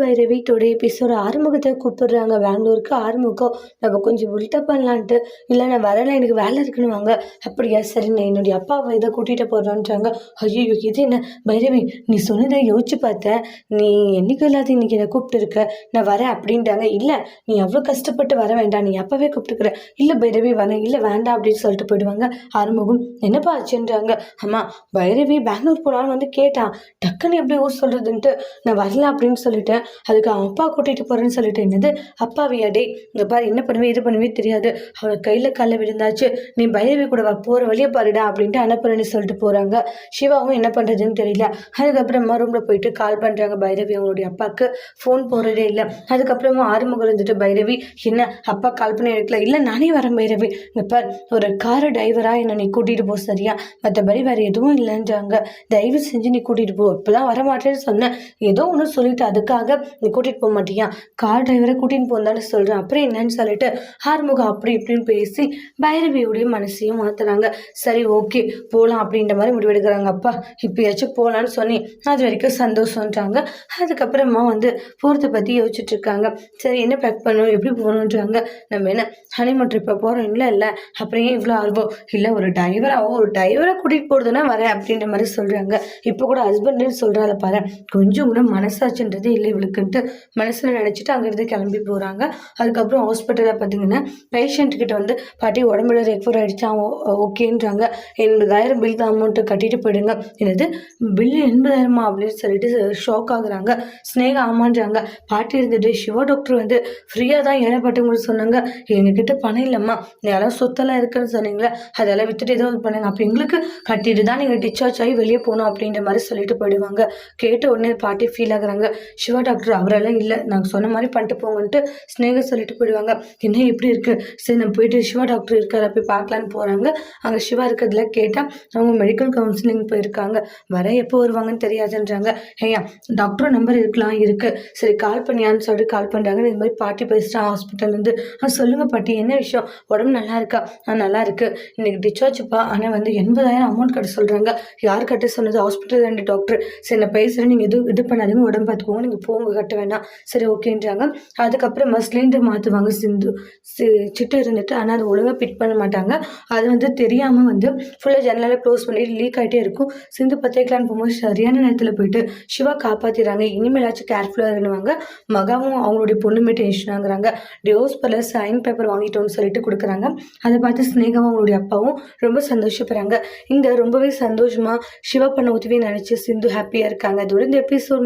Bhairavi today எபிசோட ஆறுமுகத்தை கூப்பிடுறாங்க. பெங்களூருக்கு ஆறுமுகம் நம்ம கொஞ்சம் பில்டப் பண்ணலான்ட்டு. இல்லை நான் வரல. எனக்கு வேலை இருக்குன்னு வாங்க. அப்படியா? சரி நான் என்னுடைய அப்பாவை இதை கூட்டிகிட்டு போகிறோன்றாங்க ஐயோ இது என்ன? பைரவி நீ சொன்னதை யோசிச்சு பார்த்தேன் நீ என்னைக்கு இல்லாத இன்னைக்கு என்னை கூப்பிட்டுருக்க நான் வரேன் அப்படின்ட்டாங்க இல்லை நீ அவ்வளோ கஷ்டப்பட்டு வர வேண்டாம். நீ அப்போவே கூப்பிட்டுருக்குற இல்லை பைரவி வரேன் இல்லை வேண்டாம் அப்படின்னு சொல்லிட்டு போயிடுவாங்க. ஆறுமுகம் என்னப்பா ஆச்சுன்றாங்க. அம்மா பைரவி பெங்களூர் போனாலும் வந்து கேட்டான். டக்குன்னு எப்படி ஊர் சொல்கிறதுன்ட்டு நான் வரல அப்படின்னு சொல்லிட்டேன். அதுக்கு அவன் அப்பா கூட்டிகிட்டு போகிறேன்னு சொல்லிட்டு என்னது? அப்பாவியா டே இங்கே பாரு என்ன பண்ணுவே இது பண்ணுவே தெரியாது. அவளை கையில் காலில் விழுந்தாச்சு. நீ பைரவி கூட போகிற வழியை பாருடா அப்படின்ட்டு அனுப்புறேன்னு சொல்லிட்டு போகிறாங்க சிவாவும் என்ன பண்ணுறதுன்னு தெரியல. அதுக்கப்புறமா ரூமில் போயிட்டு கால் பண்ணுறாங்க பைரவி அவங்களுடைய அப்பாவுக்கு ஃபோன் போகிறதே இல்லை. அதுக்கப்புறமா ஆறுமுகம் இருந்துட்டு பைரவி என்ன அப்பா கால் பண்ணி எடுக்கல? இல்லை நானே வரேன் பைரவி. இங்கே பார் ஒரு கார் டிரைவராக என்னை நீ கூட்டிகிட்டு போ சரியா? மற்றபடி வேறு எதுவும் இல்லைன்றாங்க. தயவு செஞ்சு நீ கூட்டிகிட்டு போ. இப்போலாம் வர மாட்டேன்னு சொன்னேன். ஏதோ ஒன்று சொல்லிட்டு அதுக்காக நீ கூட்டிகிட்டு போக மாட்டியா? கார் டிரைவரை கூட்டின்னு போந்தான்னு சொல்கிறேன் அப்புறம் என்னன்னு சொல்லிட்டு ஆறுமுகம் அப்படி இப்படின்னு பேசி பைரவியுடைய மனசையும் மாற்றுறாங்க சரி ஓகே போகலாம் அப்படின்ற மாதிரி முடிவெடுக்கிறாங்க அப்பா. இப்போயாச்சும் போகலான்னு சொன்னி அது வரைக்கும் சந்தோஷன்றாங்க அதுக்கப்புறமா வந்து போகிறத பற்றி யோசிச்சுட்டு இருக்காங்க. சரி என்ன பேக் பண்ணணும் எப்படி போகணுன்றாங்க. நம்ம என்ன ஹனிமூன் ட்ரிப்பை போகிறோம் இல்லை இல்லை. அப்புறம் ஏன் இவ்வளோ ஆர்வம்? இல்லை ஒரு டிரைவராக ஒரு டிரைவரை கூட்டிகிட்டு போகிறதுனா வரேன் அப்படின்ற மாதிரி சொல்கிறாங்க இப்போ கூட ஹஸ்பண்டுன்னு சொல்கிறால பாரு. கொஞ்சம் கூட மனசாட்சின்றதே இல்லை இருக்குன்ட்டு மனசில் நினச்சிட்டு அங்கேருந்து கிளம்பி போகிறாங்க அதுக்கப்புறம் ஹாஸ்பிட்டலில் பார்த்தீங்கன்னா பேஷண்ட் கிட்ட வந்து பாட்டி உடம்புல ரெஃபர் ஆகிடுச்சா ஓகேன்றாங்க. எண்பதாயிரம் பில் அமௌண்ட்டு கட்டிட்டு போயிடுங்க. என்னது பில்லு எண்பதாயிரமா? அப்படின்னு சொல்லிட்டு ஷாக் ஆகுறாங்க. ஸ்னேகா ஆமான்றாங்க. பாட்டி இருந்துட்டு சிவா டாக்டர் வந்து ஃப்ரீயாக தான் ஏழைப்பட்டவங்களுக்கு சொன்னாங்க. எங்ககிட்ட பணம் இல்லைம்மா. யாரும் சொத்தெல்லாம் இருக்குன்னு சொன்னீங்களே. அதெல்லாம் வித்துட்டு ஏதோ பண்ணுங்க. அப்போ எங்களுக்கு கட்டிட்டு தான் நீங்கள் டிஸ்சார்ஜ் ஆகி வெளியே போகணும் அப்படின்ற மாதிரி சொல்லிட்டு போயிடுவாங்க. கேட்ட உடனே பாட்டி ஃபீல் ஆகுறாங்க. சிவா டாக்டர் டாக்டர் அவரெல்லாம் இல்லை. நாங்கள் சொன்ன மாதிரி பண்ணிட்டு போங்கன்ட்டு ஸ்னேகா சொல்லிட்டு போயிடுவாங்க. என்ன எப்படி இருக்குது சரி நான் போயிட்டு சிவா டாக்டர் இருக்கார்? போய் பார்க்கலான்னு போகிறாங்க அங்கே சிவா இருக்கிறதுல கேட்டால் அவங்க மெடிக்கல் கவுன்சிலிங் போயிருக்காங்க. வர எப்போ வருவாங்கன்னு தெரியாதுன்றாங்க. ஏயா டாக்டர் நம்பர் இருக்கலாம் இருக்குது சரி கால் பண்ணியான்னு சொல்லிட்டு கால் பண்ணுறாங்க இந்த மாதிரி பாட்டி பேசுகிறான் ஹாஸ்பிட்டல்லேருந்து ஆ சொல்லுங்கள் பாட்டி என்ன விஷயம்? உடம்பு நல்லா இருக்கா? ஆ நல்லா இருக்குது இன்னைக்கு டிஸ்சார்ஜ்ப்பா ஆனால் வந்து எண்பதாயிரம் அமௌண்ட் கட்ட சொல்கிறாங்க யார் கட்ட சொன்னது ஹாஸ்பிட்டல் ரெண்டு டாக்டர் சரி நான் பேசுகிறேன் நீங்கள் எதுவும் இது பண்ணாதீங்க. உடம்பு பார்த்துக்கோங்க. நீங்கள் போ போங்க கட்ட வேணாம். சரி ஓகேன்றாங்க. அதுக்கப்புறமா சிலிண்டர் மாற்றுவாங்க சிந்து சி சிட்டு இருந்துட்டு ஆனால் அது ஒழுங்காக பிட் பண்ண மாட்டாங்க. அது வந்து தெரியாமல் வந்து ஃபுல்லாக ஜன்னலாக க்ளோஸ் பண்ணிட்டு லீக் ஆகிட்டே இருக்கும். சிந்து பத்திரிக்கலான்னு போகும்போது சரியான நேரத்தில் போயிட்டு சிவா காப்பாற்றிடுறாங்க இனிமேலாச்சும் கேர்ஃபுல்லாக இருந்துவாங்க மகாவும் அவங்களுடைய பொண்ணுமே டென்ஷன் ஆகுறாங்க. டிவோர்ஸ் பல சைன் பேப்பர் வாங்கிட்டோம்னு சொல்லிட்டு கொடுக்குறாங்க. அதை பார்த்து ஸ்னேகாவும் அவங்களுடைய அப்பாவும் ரொம்ப சந்தோஷப்படுறாங்க. இந்த ரொம்பவே சந்தோஷமாக சிவா பண்ண உதவி நினச்சி சிந்து ஹாப்பியாக இருக்காங்க. அதோட இந்த எபிசோட்